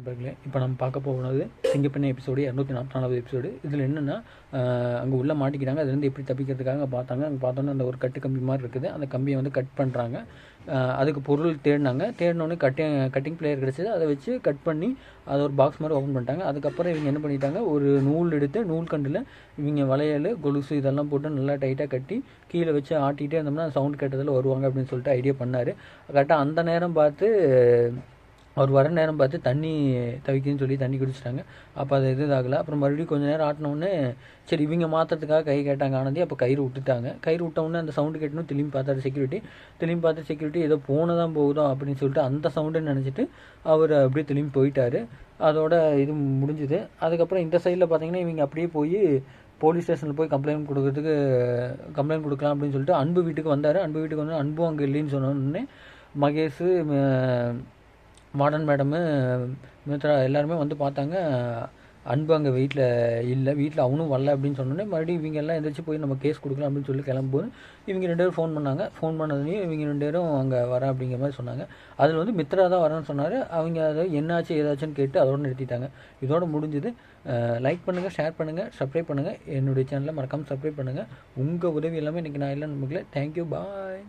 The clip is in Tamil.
நண்பர்களே இப்போ நம்ம பார்க்க போகிறது சிங்கப்பெண்ணை எபிசோடு இரநூத்தி நாற்பத்தி நாலாவது எபிசோடு இதில் என்னென்னா அங்கே உள்ளே மாட்டிக்கிறாங்க. அதுலேருந்து எப்படி தப்பிக்கிறதுக்காக பார்த்தாங்க. அங்கே பார்த்தோன்னே அந்த ஒரு கட்டு கம்பி மாதிரி இருக்குது. அந்த கம்பியை வந்து கட் பண்ணுறாங்க அதுக்கு பொருள் தேடினாங்க. தேடினோடனே கட்டிங் கட்டிங் பிளேயர் கிடச்சிது. அதை வச்சு கட் பண்ணி அதை ஒரு பாக்ஸ் மாதிரி ஓப்பன் பண்ணிட்டாங்க. அதுக்கப்புறம் இவங்க என்ன பண்ணிட்டாங்க? ஒரு நூல் எடுத்து நூல் கண்டில் இவங்க வளையல் கொலுசு இதெல்லாம் போட்டு நல்லா டைட்டாக கட்டி கீழே வச்சு ஆட்டிகிட்டே இருந்தோம்னா சவுண்ட் கேட்டதில் வருவாங்க அப்படின்னு சொல்லிட்டு ஐடியா பண்ணார். கரெக்டாக அந்த நேரம் பார்த்து அவர் வர நேரம் பார்த்து தண்ணி தவிக்குதுன்னு சொல்லி தண்ணி குடிச்சிட்டாங்க. அப்போ அது இது ஆகலை அப்புறம் மறுபடியும் கொஞ்சம் நேரம் ஆட்டினோடனே சரி இவங்க மாற்றுறதுக்காக கை கேட்டாங்க ஆனந்தி. அப்போ கயிறு விட்டுட்டாங்க கயிறு விட்டவுடனே அந்த சவுண்டு கேட்டணும் திரும்பி பார்த்தாரு செக்யூரிட்டி திரும்பி பார்த்து செக்யூரிட்டி ஏதோ போனதான் போகுதோ அப்படின்னு சொல்லிட்டு அந்த சவுண்டுன்னு நினச்சிட்டு அவர் அப்படியே திரும்பி போயிட்டார். அதோட இது முடிஞ்சுது. அதுக்கப்புறம் இந்த சைடில் பார்த்தீங்கன்னா இவங்க அப்படியே போய் போலீஸ் ஸ்டேஷனில் போய் கம்ப்ளைண்ட் கொடுக்கறதுக்கு கம்ப்ளைண்ட் கொடுக்கலாம் அப்படின்னு சொல்லிட்டு அன்பு வீட்டுக்கு வந்தார். அன்பு வீட்டுக்கு வந்து அன்பும் அங்கே இல்லைன்னு சொன்னோடனே மகேஷ் மாடர்ன் மேடமு மித்ரா எல்லாருமே வந்து பார்த்தாங்க. அன்பு அங்கே வீட்டில் இல்லை. வீட்டில் அவனும் வரல அப்படின்னு சொன்னோடனே மறுபடியும் இவங்க எல்லாம் எந்திரிச்சு போய் நம்ம கேஸ் கொடுக்கலாம் அப்படின்னு சொல்லி கிளம்பும்போது இவங்க ரெண்டு பேரும் ஃபோன் பண்ணாங்க. ஃபோன் பண்ணதுலேயும் இவங்க ரெண்டு பேரும் அங்கே வரேன் அப்படிங்கிற மாதிரி சொன்னாங்க. அதில் வந்து மித்ரா தான் வரேன்னு சொன்னார். அவங்க அதை என்னாச்சு ஏதாச்சுன்னு கேட்டு அதோடு நிறுத்திட்டாங்க. இதோட முடிஞ்சது லைக் பண்ணுங்கள் ஷேர் பண்ணுங்கள் சப்ஸ்கிரைப் பண்ணுங்கள் என்னுடைய சேனலை மறக்காமல் சப்ஸ்கிரைப் பண்ணுங்கள் உங்கள் உதவி எல்லாமே இன்றைக்கி நான் இல்லைன்னு நமக்கு தேங்க்யூ பாய்